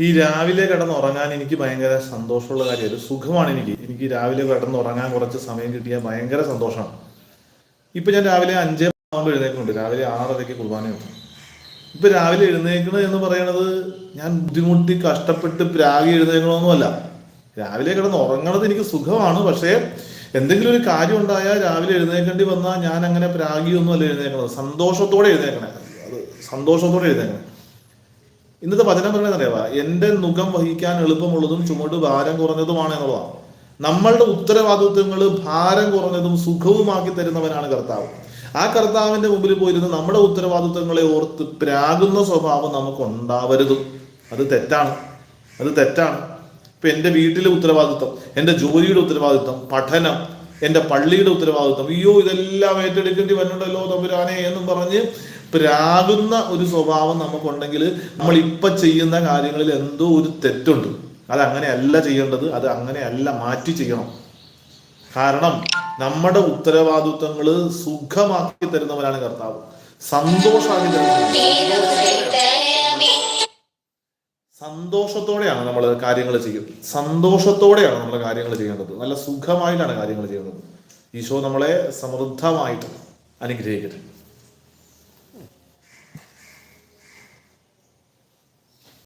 ഈ രാവിലെ കിടന്നുറങ്ങാൻ എനിക്ക് ഭയങ്കര സന്തോഷമുള്ള കാര്യം ഒരു സുഖമാണ് എനിക്ക്. എനിക്ക് രാവിലെ കിടന്നുറങ്ങാൻ കുറച്ച് സമയം കിട്ടിയാൽ ഭയങ്കര സന്തോഷമാണ്. ഇപ്പൊ ഞാൻ രാവിലെ അഞ്ചേ ആകുമ്പോൾ എഴുന്നേക്കുന്നുണ്ട്. രാവിലെ ആറരയ്ക്ക് കുർബാനയുണ്ട് ഇപ്പൊ രാവിലെ എഴുന്നേക്കണത് എന്ന് പറയുന്നത് ഞാൻ ബുദ്ധിമുട്ടി കഷ്ടപ്പെട്ട് പ്രാഗി എഴുന്നേക്കണമെന്നുമല്ല. രാവിലെ കിടന്ന് ഉറങ്ങണത് എനിക്ക് സുഖമാണ്. പക്ഷേ എന്തെങ്കിലും ഒരു കാര്യം ഉണ്ടായാൽ രാവിലെ എഴുന്നേക്കേണ്ടി വന്നാൽ ഞാൻ അങ്ങനെ പ്രാഗിയൊന്നും അല്ല എഴുന്നേക്കണത്. സന്തോഷത്തോടെ എഴുന്നേക്കണേ. അത് സന്തോഷത്തോടെ എഴുന്നേക്കണേ. ഇന്നത്തെ വചനം പറയുന്നത് എന്റെ മുഖം വഹിക്കാൻ എളുപ്പമുള്ളതും ചുമട് ഭാരം കുറഞ്ഞതുമാണ് എന്നുള്ളതാണ്. നമ്മളുടെ ഉത്തരവാദിത്വങ്ങൾ ഭാരം കുറഞ്ഞതും സുഖവുമാക്കി തരുന്നവനാണ് കർത്താവ്. ആ കർത്താവിന്റെ മുമ്പിൽ പോയിരുന്ന് നമ്മുടെ ഉത്തരവാദിത്വങ്ങളെ ഓർത്ത് പ്രാകുന്ന സ്വഭാവം നമുക്ക് ഉണ്ടാവരുത് അത് തെറ്റാണ്. അത് തെറ്റാണ്. ഇപ്പൊ എന്റെ വീട്ടിലെ ഉത്തരവാദിത്വം എന്റെ ജോലിയുടെ ഉത്തരവാദിത്വം പഠനം എന്റെ പള്ളിയുടെ ഉത്തരവാദിത്വം അയ്യോ ഇതെല്ലാം ഏറ്റെടുക്കേണ്ടി വരുന്നുണ്ടല്ലോ തമ്പുരാനെ എന്നും പറഞ്ഞ് പ്രാകുന്ന ഒരു സ്വഭാവം നമുക്കുണ്ടെങ്കിൽ നമ്മൾ ഇപ്പൊ ചെയ്യുന്ന കാര്യങ്ങളിൽ എന്തോ ഒരു തെറ്റുണ്ട്. അത് അങ്ങനെയല്ല ചെയ്യേണ്ടത് അത് അങ്ങനെയല്ല മാറ്റി ചെയ്യണം. കാരണം നമ്മുടെ ഉത്തരവാദിത്വങ്ങൾ സുഖമാക്കി തരുന്നവനാണ് കർത്താവ്. സന്തോഷമാക്കി തരുന്നത് സന്തോഷത്തോടെയാണ് നമ്മൾ കാര്യങ്ങൾ ചെയ്യുന്നത്. സന്തോഷത്തോടെയാണ് നമ്മൾ കാര്യങ്ങൾ ചെയ്യേണ്ടത്. നല്ല സുഖമായിട്ടാണ് കാര്യങ്ങൾ ചെയ്യേണ്ടത്. ഈശോ നമ്മളെ സമൃദ്ധമായിട്ട് അനുഗ്രഹിക്കട്ടെ.